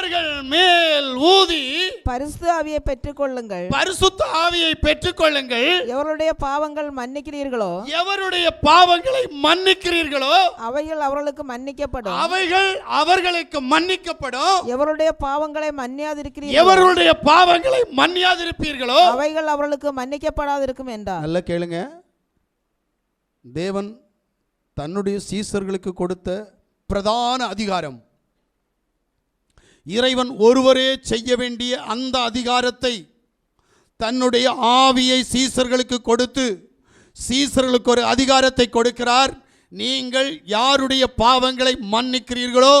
அவர்கள் மேல் ஊதி பரிசுத்த ஆவியை பெற்றுக்கொள்ளுங்கள். பரிசுத்த ஆவியை பெற்றுக்கொள்ளுங்கள். எவருடைய பாவங்கள் மன்னிக்கிறீர்களோ எவருடைய பாவங்களை மன்னிக்கிறீர்களோ அவைகள் அவர்களுக்கு மன்னிக்கப்படும். அவைகள் அவர்களுக்கு மன்னிக்கப்படும். எவருடைய பாவங்களை மன்னியாதிருக்கிறீர்களோ எவருடைய பாவங்களை மன்னியாதிருப்பீர்களோ அவைகள் அவர்களுக்கு மன்னிக்கப்படாதிருக்கும் என்றார். நல்லா கேளுங்க. தேவன் தன்னுடைய சீசர்களுக்கு கொடுத்த பிரதான அதிகாரம். இறைவன் ஒருவரே செய்ய வேண்டிய அந்த அதிகாரத்தை தன்னுடைய ஆவியை சீசர்களுக்கு கொடுத்து சீசர்களுக்கு ஒரு அதிகாரத்தை கொடுக்கிறார். நீங்கள் யாருடைய பாவங்களை மன்னிக்கிறீர்களோ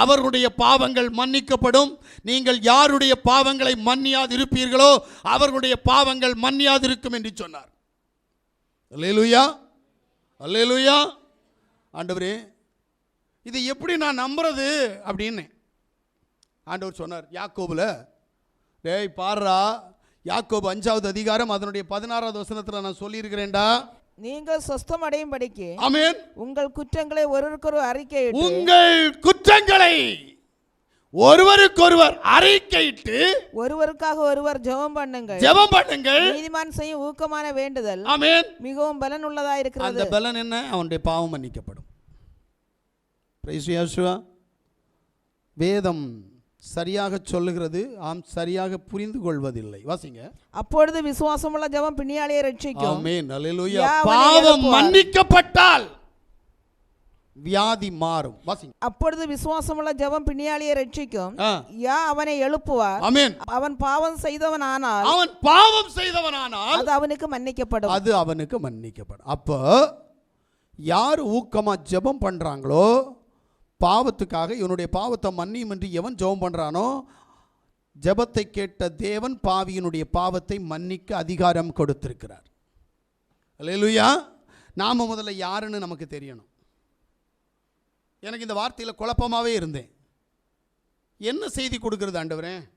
அவர்களுடைய பாவங்கள் மன்னிக்கப்படும். நீங்கள் யாருடைய பாவங்களை மன்னியாதிருப்பீர்களோ அவர்களுடைய பாவங்கள் மன்னியாதிருக்கும் என்று சொன்னார். அல்லேலுயா அல்லேலுயா. ஆண்டவரே இது எப்படி நான் நம்புறது அப்படின்னு ஆண்டவர் சொன்னார் யாக்கோபுல டேய் பாருடா யாக்கோபு அஞ்சாவது அதிகாரம் அதனுடைய பதினாறாவது வசனத்தில் நான் சொல்லியிருக்கிறேன்டா. நீங்கள் சொஸ்தம் அடையும்படிக்கு ஆமென். உங்கள் குற்றங்களை ஒருவருக்கொரு அறிக்கையிட்டு உங்கள் குற்றங்களை ஒருவருக்கொருவர் அறிக்கையிட்டு ஒருவருக்காக ஒருவர் ஜெபம் பண்ணுங்கள். ஜெபம் பண்ணுங்கள். நீதிமான் செய்யும் ஊக்கமான வேண்டுதல் ஆமென். மிகவும் பலன் உள்ளதா அந்த இருக்கிறது பலன் என்ன? அவனுடைய பாவம் மன்னிக்கப்படும். பிரைஸ் வேதம் சரியாக சொல்லுகிறது ஆம் சரியாக புரிந்து கொள்வதில்லை வாசிங்க. அப்பொழுது விசுவாசமுள்ள ஜெபம் பிணியாளியை ரட்சிக்கும். ஆமென். அல்லேலூயா பாவம். மன்னிக்கப்பட்டால் வியாதி மாறும். வாசிங்க. அப்பொழுது விசுவாசமுள்ள ஜெபம் பிணியாளியை ரட்சிக்கும். யா அவனை எழுப்புவார். ஆமென். அவன் பாவம் செய்தவன் ஆனால் அவன் பாவம் செய்தவனானால் அது அவனுக்கு மன்னிக்கப்படும். அது அவனுக்கு மன்னிக்கப்படும். அப்போ யார் ஊக்கமா ஜெபம் பண்றாங்களோ பாவத்துக்காக இவனுடைய பாவத்தை மன்னியும் என்று எவன் ஜெபம் பண்ணுறானோ ஜெபத்தை கேட்ட தேவன் பாவியினுடைய பாவத்தை மன்னிக்க அதிகாரம் கொடுத்திருக்கிறார். அல்லேலூயா. நாம் முதல்ல யாருன்னு நமக்கு தெரியணும். எனக்கு இந்த வார்த்தையில் குழப்பமாகவே இருந்தேன். என்ன செய்தி கொடுக்குறது ஆண்டவரே?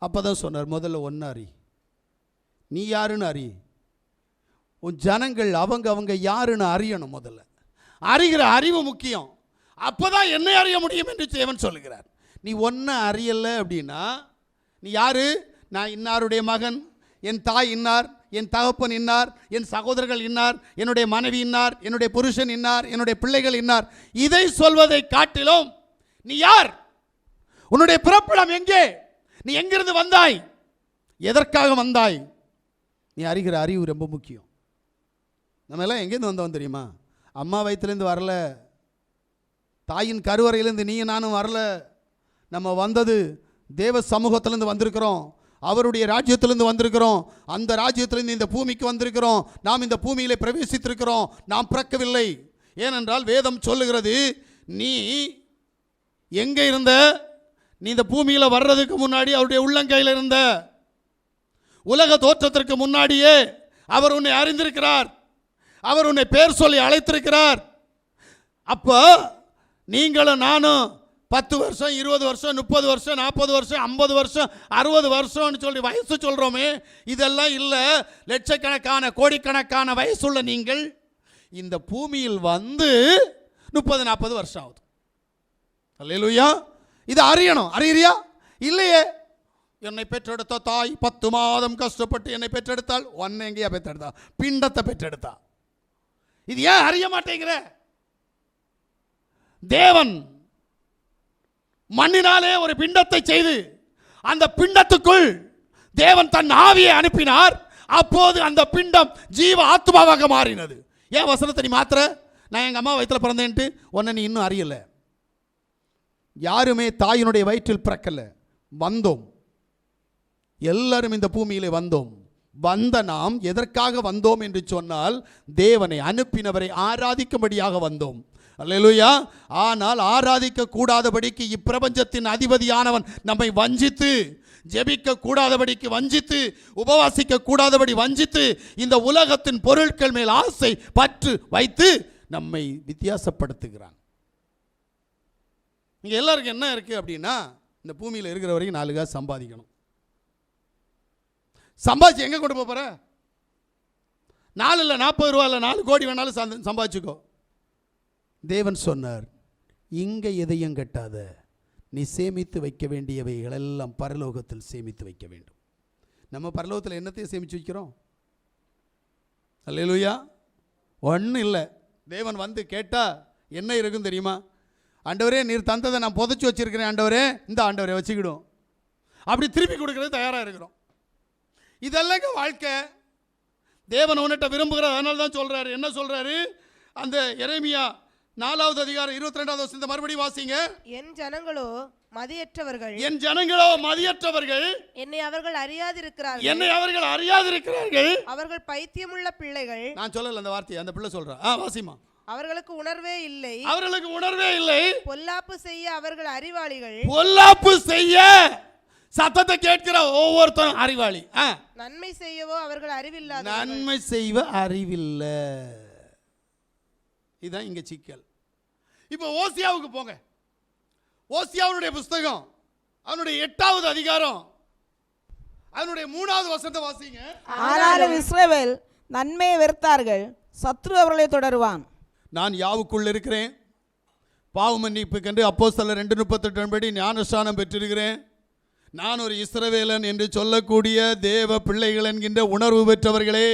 அப்பதான் சொன்னார் முதல்ல ஒன்று அறி நீ யாருன்னு அறி உன் ஜனங்கள் அவங்க அவங்க யாருன்னு அறியணும் முதல்ல. அறிகிற அறிவு முக்கியம். அப்போதான் என்னை அறிய முடியும் என்று தேவன் சொல்லுகிறார். நீ ஒன்றை அறியலை அப்படின்னா நீ யாரு? நான் இன்னாருடைய மகன் என் தாய் இன்னார் என் தகப்பன் இன்னார் என் சகோதரர்கள் இன்னார் என்னுடைய மனைவி இன்னார் என்னுடைய புருஷன் இன்னார் என்னுடைய பிள்ளைகள் இன்னார். இதை சொல்வதை காட்டிலும் நீ யார்? உன்னுடைய பிறப்பிடம் எங்கே? நீ எங்கிருந்து வந்தாய்? எதற்காக வந்தாய்? நீ அறிகிற அறிவு ரொம்ப முக்கியம். நம்ம எல்லாம் எங்கேருந்து வந்தோம் தெரியுமா? அம்மா வயிற்றுலேருந்து வரல. தாயின் கருவறையிலேருந்து நீயும் நானும் வரல. நம்ம வந்தது தேவ சமூகத்திலேருந்து வந்திருக்கிறோம். அவருடைய ராஜ்யத்திலிருந்து வந்திருக்கிறோம். அந்த ராஜ்யத்திலிருந்து இந்த பூமிக்கு வந்திருக்கிறோம். நாம் இந்த பூமியிலே பிரவேசித்திருக்கிறோம். நாம் பிறக்கவில்லை. ஏனென்றால் வேதம் சொல்லுகிறது நீ எங்கே இருந்த? நீ இந்த பூமியில் வர்றதுக்கு முன்னாடி அவருடைய உள்ளங்கையில் இருந்த. உலக தோற்றத்திற்கு முன்னாடியே அவர் உன்னை அறிந்திருக்கிறார். அவர் உன்னை பேர் சொல்லி அழைத்திருக்கிறார். அப்போ நீங்களும் நானும் பத்து வருஷம் இருபது வருஷம் முப்பது வருஷம் நாற்பது வருஷம் ஐம்பது வருஷம் அறுபது வருஷம்னு சொல்லி வயசு சொல்கிறோமே இதெல்லாம் இல்லை. லட்சக்கணக்கான கோடிக்கணக்கான வயசுள்ள நீங்கள் இந்த பூமியில் வந்து முப்பது நாற்பது வருஷம் ஆகுது. அல்லேலூயா. இதை அறியணும். அறியறியா? இல்லையே. என்னை பெற்றெடுத்த தாய் பத்து மாதம் கஷ்டப்பட்டு என்னை பெற்றெடுத்தாள். ஒன்னை எங்கேயா பெற்றெடுத்தா? பிண்டத்தை பெற்றெடுத்தா. இது ஏன் அறிய மாட்டேங்கிற? தேவன் மண்ணினாலே ஒரு பிண்டத்தை செய்து அந்த பிண்டத்துக்குள் தேவன் தன் ஆவியை அனுப்பினார். அப்போது அந்த பிண்டம் ஜீவ ஆத்மாவாக மாறினது. ஏன் வசனத்தை நீ மாத்திர நான் எங்கள் அம்மா வயிற்றில் பிறந்தேன்ட்டு உன்னை நீ இன்னும் அறியலை. யாருமே தாயினுடைய வயிற்றில் பிறக்கல. வந்தோம். எல்லாரும் இந்த பூமியிலே வந்தோம். வந்த நாம் எதற்காக வந்தோம் என்று சொன்னால் தேவனை அனுப்பினவரை ஆராதிக்கும்படியாக வந்தோம். அல்லேலூயா. ஆனால் ஆராதிக்க கூடாதபடிக்கு இப்பிரபஞ்சத்தின் அதிபதியானவன் நம்மை வஞ்சித்து ஜெபிக்க கூடாதபடிக்கு வஞ்சித்து உபவாசிக்க கூடாதபடி வஞ்சித்து இந்த உலகத்தின் பொருட்கள் மேல் ஆசை பற்று வைத்து நம்மை வித்தியாசப்படுத்துகிறான். இங்கே எல்லாருக்கும் என்ன இருக்குது அப்படின்னா இந்த பூமியில் இருக்கிற வரைக்கும் நாலு காசு சம்பாதிக்கணும். சம்பாதிச்சு எங்கே கொண்டு போகிற நாலு இல்லை நாற்பது ரூபா இல்லை நாலு கோடி வேணாலும் சந்த- சம்பாதிச்சுக்கோ. தேவன் சொன்னார் இங்கே எதையும் கட்டாத. நீ சேமித்து வைக்க வேண்டியவைகள் எல்லாம் பரலோகத்தில் சேமித்து வைக்க வேண்டும். நம்ம பரலோகத்தில் என்னத்தையும் சேமித்து வைக்கிறோம்? அல்லையிலுயா ஒன்றும் இல்லை. தேவன் வந்து கேட்டால் என்ன இருக்கும் தெரியுமா? ஆண்டவரே நீர் தந்ததை நான் புதைச்சி வச்சிருக்கிறேன் ஆண்டவரே. இந்த ஆண்டவரே வச்சுக்கிடும் அப்படி திருப்பி கொடுக்கறது தயாராக இருக்கிறோம். இதெல்லாங்க வாழ்க்கை. தேவன் உன்னிட்ட விரும்புகிறார் அதனால தான் சொல்கிறாரு என்ன சொல்கிறாரு அந்த எரேமியா நாலாவது அதிகாரம் இருபத்தி ரெண்டாவது வருஷம் மறுபடியும் வாசிங்க. என் ஜனங்களோ மதியற்றவர்கள். என் ஜனங்களோ மதியற்றவர்கள். என்னை அவர்கள் அறியாதிருக்கிறார்கள். என்னை அவர்கள் அறியாதிருக்கிறார்கள். அவர்கள் பைத்தியமுள்ள பிள்ளைகள். நான் சொல்லல அந்த வார்த்தையை அந்த பிள்ளை சொல்றா. ஆ வாசிமா அவர்களுக்கு உணர்வே இல்லை. அவர்களுக்கு உணர்வே இல்லை. பொல்லாப்பு செய்ய அவர்கள் அறிவாளிகள். பொல்லாப்பு செய்ய சத்தத்தை கேட்கிற ஒவ்வொருத்தரும் அறிவாளி. நன்மை செய்யவோ அவர்கள் அறிவில்லாத நன்மை செய்வ அறிவில்லை. இதுதான் இங்க சிக்கல். இப்போ ஓசியாவுக்கு போங்க. ஓசியாவுடைய புஸ்தகம் அவனுடைய எட்டாவது அதிகாரம். அதனுடைய மூணாவது வசனத்தை வாசிங்க. ஆனாலும் இஸ்ரவேல் நன்மையை வெறுத்தார்கள் சத்ரு அவர்களை தொடருவான். நான் யாவுக்குள் இருக்கிறேன். பாவ மன்னிப்புக்கென்று அப்போ சில ரெண்டு முப்பத்தெட்டு படி ஞானஸ்தானம் பெற்றிருக்கிறேன். நான் ஒரு இஸ்ரவேலன் என்று சொல்லக்கூடிய தேவ பிள்ளைகள் என்கின்ற உணர்வு பெற்றவர்களே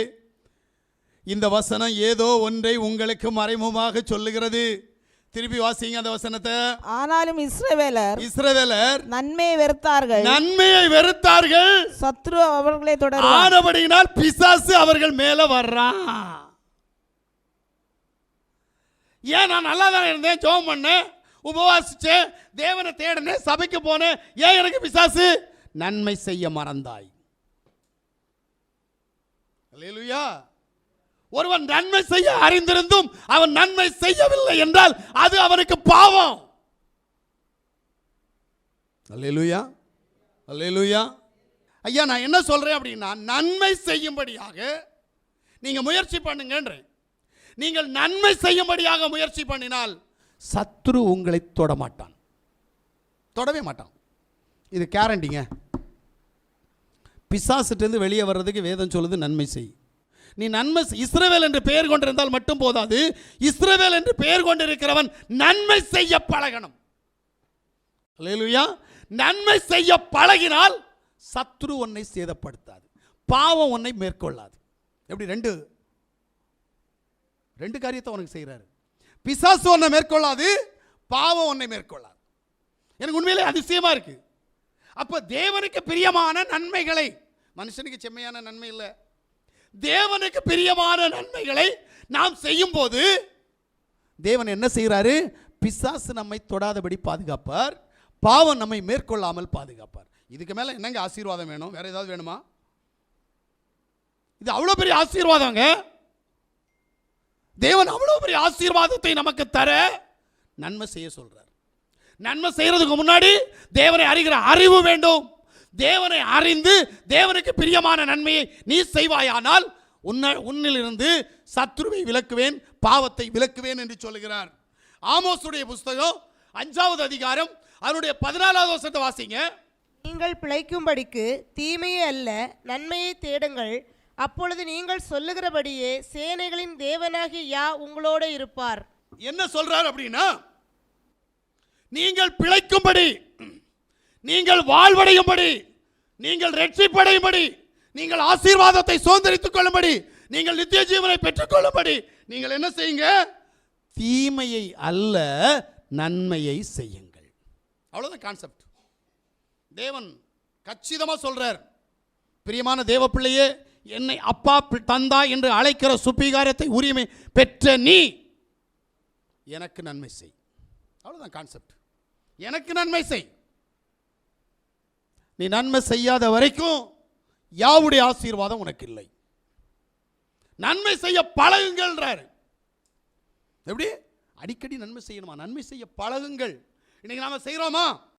இந்த வசனம் ஏதோ ஒன்றை உங்களுக்கு மறைமுகமாக சொல்லுகிறது. திருப்பி வாசிங்க அந்த வசனத்தை. ஆனாலும் இஸ்ரவேலர் இஸ்ரவேலர் நன்மையை வெறுத்தார்கள். நன்மையை வெறுத்தார்கள். சத்ரு அவர்களை தொடருவான் ஆனபடியினால் பிசாசு அவர்கள் மேல வர்றான் ஏன் நான் நல்லா தான் இருந்தேன்? ஜெபம் பண்ணேன் உபவாசிச்சேன் தேவனை தேடினேன் சபைக்கு போனேன். ஏன் எனக்கு பிசாசு? நன்மை செய்ய மறந்தாய். அல்லேலூயா ஒருவன் நன்மை செய்ய அறிந்திருந்தும் அவன் நன்மை செய்யவில்லை என்றால் அது அவனுக்கு பாவம். அல்லேலூயா. அல்லேலூயா. ஐயா நான் என்ன சொல்கிறேன் அப்படின்னா நன்மை செய்யும்படியாக நீங்கள் முயற்சி பண்ணுங்கன்றேன். நீங்கள் நன்மை செய்யும்படியாக முயற்சி பண்ணினால் சத்ரு உங்களை தொட மாட்டான் தொடவே மாட்டான். இது கேரண்டிங்க பிசாசிட்டேருந்து வெளியே வர்றதுக்கு வேதம் சொல்லுது நன்மை செய். நீ நன்மை இஸ்ரவேல் என்று பெயர் கொண்டிருந்தால் மட்டும் போதாது. இஸ்ரவேல் என்று பெயர் கொண்டிருக்கிறவன் நன்மை செய்ய பழகணும். அல்லேலூயா. நன்மை செய்ய பழகினால் சத்ரு உன்னை சேதப்படுத்தாது. பாவம் உன்னை மேற்கொள்ளாது. எப்படி? ரெண்டு. ரெண்டு காரியத்தை உனக்கு செய்கிறாரு பிசாசு உன்னை மேற்கொள்ளாது பாவம் உன்னை மேற்கொள்ளாது. எனக்கு உண்மையிலே அதிசயமாக இருக்குது அப்போ தேவனுக்கு பிரியமான நன்மைகளை மனுஷனுக்கு செம்மையான நன்மை இல்லை. தேவனுக்கு பிரியமான நன்மைகளை நாம் செய்யும் போது தேவன் என்ன செய்கிறாரு? பிசாசு நம்மை தொடாதபடி பாதுகாப்பார். பாவம் நம்மை மேற்கொள்ளாமல் பாதுகாப்பார். இதுக்கு மேலே என்னங்க ஆசீர்வாதம் வேணும்? வேற ஏதாவது வேணுமா? இது அவ்வளோ பெரிய ஆசீர்வாதங்க. தேவன் அவ்வளோ பெரிய ஆசீர்வாதத்தை நமக்கு தர நன்மை செய்ய சொல்றார். நன்மை செய்யறதுக்கு முன்னாடி தேவனை அறிகிற அறிவு வேண்டும். தேவனை அறிந்து தேவனுக்கு பிரியமான நன்மையை நீ செய்வாயானால் உன்ன உன்னிலிருந்து சத்ருவை விலக்குவேன் பாவத்தை விலக்குவேன் என்று சொல்லுகிறார். ஆமோஸுடைய புஸ்தகம் அஞ்சாவது அதிகாரம் அதனுடைய பதினாலாவது வருஷத்தை வாசிங்க. நீங்கள் பிழைக்கும்படிக்கு தீமையே அல்ல நன்மையை தேடுங்கள். அப்பொழுது நீங்கள் சொல்லுகிறபடியே சேனைகளின் தேவனாகிய யா உங்களோட இருப்பார். என்ன சொல்றார் அப்படின்னா நீங்கள் பிழைக்கும்படி நீங்கள் வாழ்வடையும்படி நீங்கள் ரட்சிப்படையும்படி நீங்கள் ஆசீர்வாதத்தை சுதந்திரித்துக் கொள்ளும்படி நீங்கள் நித்திய ஜீவனை பெற்றுக்கொள்ளும்படி நீங்கள் என்ன செய்யுங்க? தீமையை அல்ல நன்மையை செய்யுங்கள். அவ்வளோதான் கான்செப்ட் தேவன் கச்சிதமாக சொல்கிறார் பிரியமான தேவ பிள்ளையே என்னை அப்பா பி- தந்தா என்று அழைக்கிற சுப்பீகாரத்தை உரிமை பெற்ற நீ எனக்கு நன்மை செய். அவ்வளோதான் கான்செப்ட் எனக்கு நன்மை செய். நீ நன்மை செய்யாத வரைக்கும் யாவுடைய ஆசீர்வாதம் உனக்கு இல்லை நன்மை செய்ய பழகுங்கள்ன்றாரு. எப்படி? அடிக்கடி நன்மை செய்யணுமா? நன்மை செய்ய பழகுங்கள். இன்னைக்கு நாம செய்கிறோமா